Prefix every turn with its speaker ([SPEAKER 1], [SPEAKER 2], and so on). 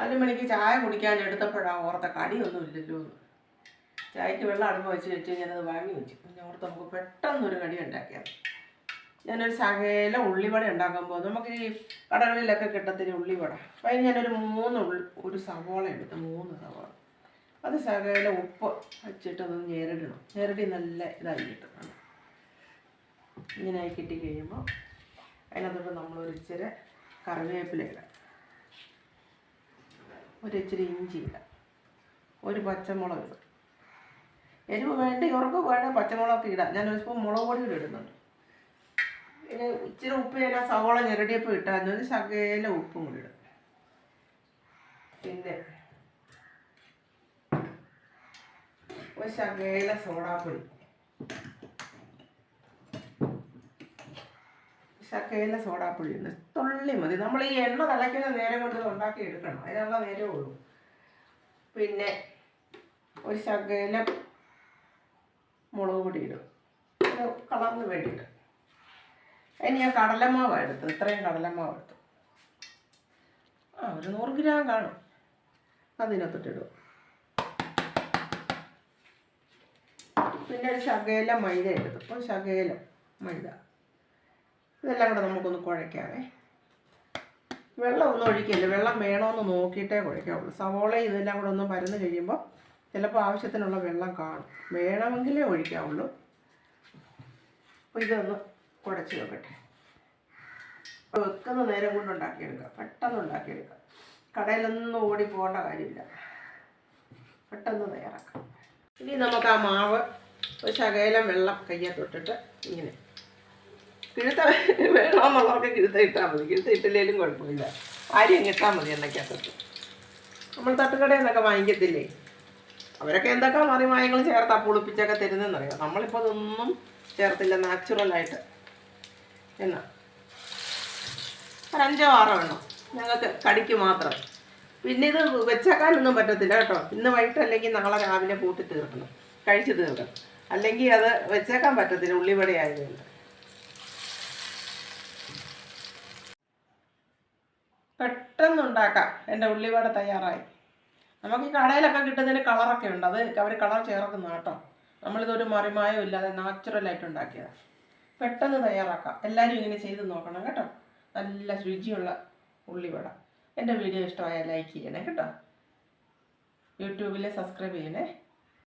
[SPEAKER 1] നാല് മണിക്ക് ചായ കുടിക്കാൻ എടുത്തപ്പോഴാണ് ഓർത്ത കടിയൊന്നും ഇല്ലല്ലോ. ചായക്ക് വെള്ളം അടുപ്പ് വെച്ച് വെച്ച് ഞാനത് വാങ്ങി വെച്ചു. പിന്നെ ഓർത്ത് നമുക്ക് പെട്ടെന്നൊരു കടി ഉണ്ടാക്കിയാൽ ഞാനൊരു സകല ഉള്ളിവട ഉണ്ടാക്കുമ്പോൾ നമുക്ക് ഈ കടകളിലൊക്കെ കിട്ടത്തിന് ഉള്ളിവട. അപ്പം അതിന് ഞാനൊരു മൂന്ന് ഒരു സവോള എടുത്ത് മൂന്ന് സവോള. അത് സകല ഉപ്പ് വെച്ചിട്ട് ഒന്ന് ഞെരടണം ഞെരടി നല്ല ഇതായി കിട്ടും ഇങ്ങനെ കിട്ടി കഴിയുമ്പോൾ അതിനകത്തോട്ട് നമ്മളൊരിച്ചിരി കറിവേപ്പില ഇടാം. ഒരു ഇച്ചിരി ഇഞ്ചി ഒരു പച്ചമുളക് ഇടും. എരിവ് വേണ്ട ഇവർക്ക് വേണ്ട പച്ചമുളകൊക്കെ ഇടാം. ഞാൻ ഒരു സ്പൂൺ മുളക് പൊടി കൂടി ഇടുന്നുണ്ട്. പിന്നെ ഇച്ചിരി ഉപ്പ് ഞാൻ സവോള ഞെരടിയപ്പം ഇട്ടാൽ ഒരു ശകല ഉപ്പും കൂടി ഇടും. പിന്നെ ഒരു ശകല സോഡാപ്പൊടി. ശകല സോഡാപ്പൊടി ഉണ്ട്. തുള്ളി മതി. നമ്മൾ ഈ എണ്ണ തിളയ്ക്കുന്ന നേരം കൊണ്ട് ഉണ്ടാക്കി എടുക്കണം. അതിനുള്ള നേരമേ ഉള്ളൂ. പിന്നെ ഒരു ശകലം മുളക് പൊടി ഇടും. ഒരു കളറിന് വേണ്ടിയിട്ട്. അതിന് ഞാൻ കടലമാവ് എടുത്തു. ഇത്രയും കടലമാവ് എടുത്തു. ആ ഒരു നൂറ് ഗ്രാം കാണും. അതിനകത്തിട്ടിടും പിന്നെ ഒരു ശകേല മൈദ എടുത്തു. ഒരു ശകേല മൈദ. ഇതെല്ലാം കൂടെ നമുക്കൊന്ന് കുഴയ്ക്കാവേ. വെള്ളം ഒന്നും ഒഴിക്കില്ല? വെള്ളം വേണമെന്ന് നോക്കിയിട്ടേ കുഴയ്ക്കാവുള്ളൂ. സവോള ഇതെല്ലാം കൂടെ ഒന്ന് പരന്ന് കഴിയുമ്പോൾ ചിലപ്പോൾ ആവശ്യത്തിനുള്ള വെള്ളം കാണും. വേണമെങ്കിലേ ഒഴിക്കാവുള്ളൂ. അപ്പോൾ ഇതൊന്ന് കുഴച്ച് അപ്പോൾ വെക്കുന്ന നേരം കൊണ്ട് ഉണ്ടാക്കിയെടുക്കുക പെട്ടെന്ന് ഉണ്ടാക്കിയെടുക്കുക കടയിലൊന്നും ഓടി പോകേണ്ട കാര്യമില്ല. പെട്ടെന്ന് തയ്യാറാക്കാം. ഇനി നമുക്ക് ആ മാവ് ഒരു ശകലം വെള്ളം കയ്യത്തൊട്ടിട്ട് ഇങ്ങനെ കിഴുത്ത വേണമെന്നുള്ളവർക്ക് കിഴുത്ത ഇട്ടാൽ മതി. കിഴുത്ത ഇട്ടില്ലെങ്കിലും കുഴപ്പമില്ല. ആര്യം ഇട്ടാൽ മതി എണ്ണയ്ക്കകത്തിട്ട്. നമ്മൾ തട്ടുകടയിൽ നിന്നൊക്കെ വാങ്ങിക്കത്തില്ലേ? അവരൊക്കെ എന്തൊക്കെ മറിമായങ്ങൾ ചേർത്താ പുളിപ്പിച്ചൊക്കെ തരുന്നതെന്നറിയാം? നമ്മളിപ്പോൾ അതൊന്നും ചേർത്തില്ല. നാച്ചുറലായിട്ട് എന്നാ? ഒരഞ്ചോ ആറോ എണ്ണം. ഞങ്ങൾക്ക് കടിക്ക് മാത്രം. പിന്നെ ഇത് വെച്ചേക്കാനൊന്നും പറ്റത്തില്ല കേട്ടോ. ഇന്ന് വൈകിട്ട് അല്ലെങ്കിൽ നാളെ രാവിലെ കൂട്ടി തീർക്കണം. കഴിച്ച് തീർക്കണം. അല്ലെങ്കിൽ അത് വെച്ചേക്കാൻ പറ്റത്തില്ല. ഉള്ളിവട ആയതുകൊണ്ട് പെട്ടെന്ന് ഉണ്ടാക്കാം എന്റെ ഉള്ളിവട തയ്യാറായി. നമുക്ക് ഈ കടയിലൊക്കെ കിട്ടുന്നതിന് കളറൊക്കെ ഉണ്ട്. അത് അവർ കളർ ചേർക്കുന്ന കേട്ടോ. നമ്മളിതൊരു മറിമായോ ഇല്ലാതെ നാച്ചുറലായിട്ട് ഉണ്ടാക്കിയതാണ് പെട്ടെന്ന് തയ്യാറാക്കാം. എല്ലാവരും ഇങ്ങനെ ചെയ്ത് നോക്കണം കേട്ടോ. നല്ല രുചിയുള്ള ഉള്ളിവട. എന്റെ വീഡിയോ ഇഷ്ടമായാൽ ലൈക്ക് ചെയ്യണേ കേട്ടോ. യൂട്യൂബിൽ സബ്സ്ക്രൈബ് ചെയ്യണേ.